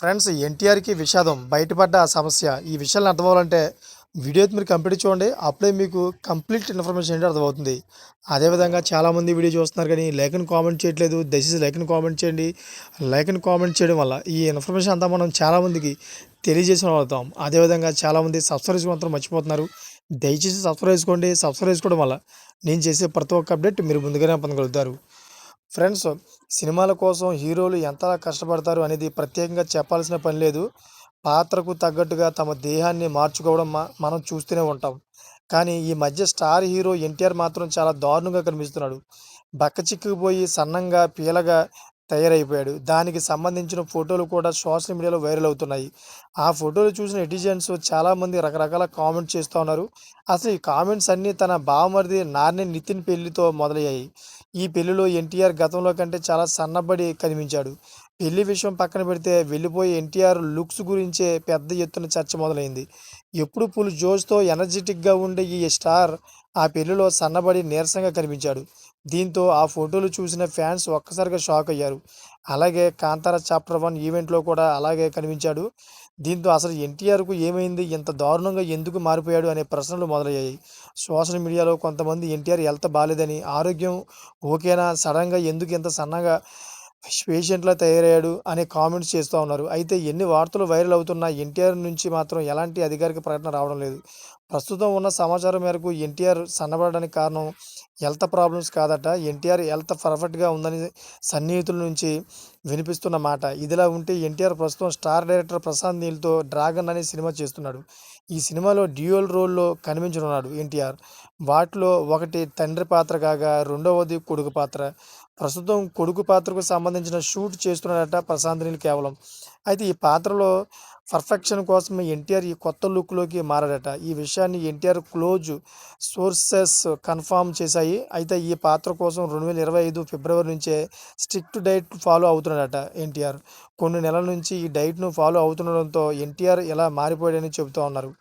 Friends ఎన్టీఆర్కి విషాదం బయటపడ్డ ఆ సమస్య ఈ విషయాలను అర్థమవ్వాలంటే వీడియో మీరు కంప్లీట్ చూడండి. అప్పుడే మీకు కంప్లీట్ ఇన్ఫర్మేషన్ ఏంటి అర్థమవుతుంది. అదేవిధంగా చాలామంది వీడియో చూస్తున్నారు కానీ లైక్ని కామెంట్ చేయట్లేదు. దయచేసి లైక్ని కామెంట్ చేయండి. లైక్ని కామెంట్ చేయడం వల్ల ఈ ఇన్ఫర్మేషన్ అంతా మనం చాలామందికి తెలియజేసిన అవుతాం అదేవిధంగా చాలామంది సబ్స్క్రైబ్ మాత్రం మర్చిపోతున్నారు. దయచేసి సబ్స్క్రైబ్ చేసుకోండి. సబ్స్క్రైబ్ చేసుకోవడం వల్ల నేను చేసే ప్రతి ఒక్క అప్డేట్ మీరు ముందుగానే పొందగలుగుతారు. ఫ్రెండ్స్ సినిమాల కోసం హీరోలు ఎంతలా కష్టపడతారు అనేది ప్రత్యేకంగా చెప్పాల్సిన పని లేదు. పాత్రకు తగ్గట్టుగా తమ దేహాన్ని మార్చుకోవడం మనం చూస్తూనే ఉంటాం. కానీ ఈ మధ్య స్టార్ హీరో ఎన్టీఆర్ మాత్రం చాలా దారుణంగా కనిపిస్తున్నాడు. బక్క చిక్కుకుపోయి సన్నంగా పీలగా తయారైపోయాడు. దానికి సంబంధించిన ఫోటోలు కూడా సోషల్ మీడియాలో వైరల్ అవుతున్నాయి. ఆ ఫోటోలు చూసిన ఎటిజన్స్ చాలామంది రకరకాల కామెంట్స్ చేస్తూ ఉన్నారు. అసలు ఈ కామెంట్స్ అన్నీ తన బావమరిది నార్ని నితిన్ పెళ్ళితో మొదలయ్యాయి. ఈ పెళ్ళిలో ఎన్టీఆర్ గతంలో కంటే చాలా సన్నబడి కనిపించాడు. పెళ్ళి విషయం పక్కన పెడితే వెళ్ళిపోయే ఎన్టీఆర్ లుక్స్ గురించే పెద్ద ఎత్తున చర్చ మొదలైంది. ఎప్పుడు పులు జోష్తో ఎనర్జెటిక్గా ఉండే ఈ స్టార్ ఆ పెళ్ళిలో సన్నబడి నీరసంగా కనిపించాడు. దీంతో ఆ ఫోటోలు చూసిన ఫ్యాన్స్ ఒక్కసారిగా షాక్ అయ్యారు. అలాగే కాంతార చాప్టర్ వన్ ఈవెంట్లో కూడా అలాగే కనిపించాడు. దీంతో అసలు ఎన్టీఆర్కు ఏమైంది? ఇంత దారుణంగా ఎందుకు మారిపోయాడు? అనే ప్రశ్నలు మొదలయ్యాయి. సోషల్ మీడియాలో కొంతమంది ఎన్టీఆర్ హెల్త్ బాగాలేదని ఆరోగ్యం ఓకేనా? సడన్గా ఎందుకు ఇంత సన్నగా పేషెంట్లా తయారయ్యాడు అనే కామెంట్స్ చేస్తూ ఉన్నారు. అయితే ఎన్ని వార్తలు వైరల్ అవుతున్నా ఎన్టీఆర్ నుంచి మాత్రం ఎలాంటి అధికారిక ప్రకటన రావడం లేదు. ప్రస్తుతం ఉన్న సమాచారం మేరకు ఎన్టీఆర్ సన్నబడడానికి కారణం హెల్త్ ప్రాబ్లమ్స్ కాదట. ఎన్టీఆర్ హెల్త్ పర్ఫెక్ట్గా ఉందని సన్నిహితుల నుంచి వినిపిస్తున్న మాట. ఇదిలా ఉంటే ఎన్టీఆర్ ప్రస్తుతం స్టార్ డైరెక్టర్ ప్రశాంత్ నీల్తో డ్రాగన్ అనే సినిమా చేస్తున్నాడు. ఈ సినిమాలో డ్యూయల్ రోల్లో కనిపించనున్నాడు ఎన్టీఆర్. వాటిలో ఒకటి తండ్రి పాత్ర కాగా రెండవది కొడుకు పాత్ర. ప్రస్తుతం కొడుకు పాత్రకు సంబంధించిన షూట్ చేస్తున్నాడట ప్రశాంత్ నీల్ కేవలం. అయితే ఈ పాత్రలో పర్ఫెక్షన్ కోసం ఎన్టీఆర్ ఈ కొత్త లుక్లోకి మారాడట. ఈ విషయాన్ని ఎన్టీఆర్ క్లోజ్ సోర్సెస్ కన్ఫర్మ్ చేశాయి. అయితే ఈ పాత్ర కోసం రెండు వేల ఇరవై ఐదు ఫిబ్రవరి నుంచే స్ట్రిక్ట్ డైట్ ఫాలో అవుతున్నాడట ఎన్టీఆర్. కొన్ని నెలల నుంచి ఈ డైట్ను ఫాలో అవుతుండడంతో ఎన్టీఆర్ ఇలా మారిపోయాడని చెబుతూ ఉన్నారు.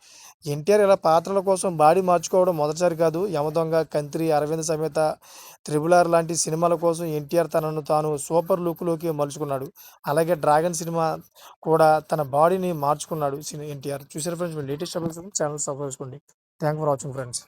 ఎన్టీఆర్ ఇలా పాత్రల కోసం బాడీ మార్చుకోవడం మొదటిసారి కాదు. యమదొంగ కంత్రి అరవింద్ సమేత త్రిబులార్ లాంటి సినిమాల కోసం ఎన్టీఆర్ తనను తాను సూపర్ లుక్లోకి మలుచుకున్నాడు. అలాగే డ్రాగన్ సినిమా కూడా తన బాడీని మార్చుకున్నాడు ఎన్టీఆర్. చూసారు friends latest updates channel subscribe చేసుకోండి. Thank for watching friends.